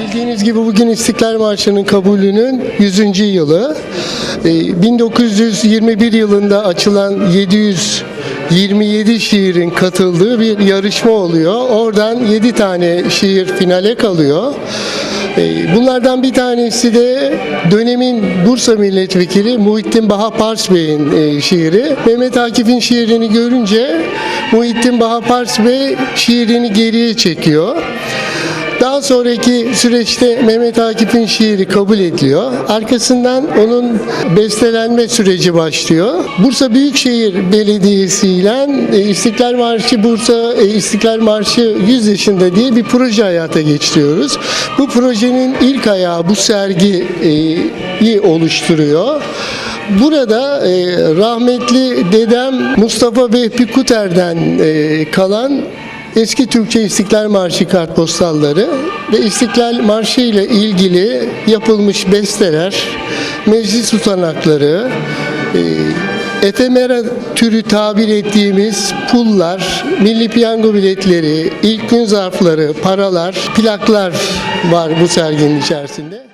Bildiğiniz gibi bugün İstiklal Marşı'nın kabulünün 100. yılı. Ee, 1921 yılında açılan 727 şiirin katıldığı bir yarışma oluyor. Oradan 7 tane şiir finale kalıyor. Ee, Bunlardan bir tanesi de dönemin Bursa Milletvekili Muhittin Baha Pars Bey'in e, şiiri. Mehmet Akif'in şiirini görünce Muhittin Baha Pars Bey şiirini geriye çekiyor. Daha sonraki süreçte Mehmet Akif'in şiiri kabul ediliyor. Arkasından onun bestelenme süreci başlıyor. Bursa Büyükşehir Belediyesi ile e, İstiklal Marşı Bursa e, İstiklal Marşı 100 yaşında diye bir proje hayata geçiriyoruz. Bu projenin ilk ayağı bu sergiyi oluşturuyor. Burada e, rahmetli dedem Mustafa Vehbi Kuter'den e, kalan Eski Türkçe İstiklal Marşı kartpostalları ve İstiklal Marşı ile ilgili yapılmış besteler, meclis tutanakları, e, efemera türü tabir ettiğimiz pullar, milli piyango biletleri, ilk gün zarfları, paralar, plaklar var bu serginin içerisinde.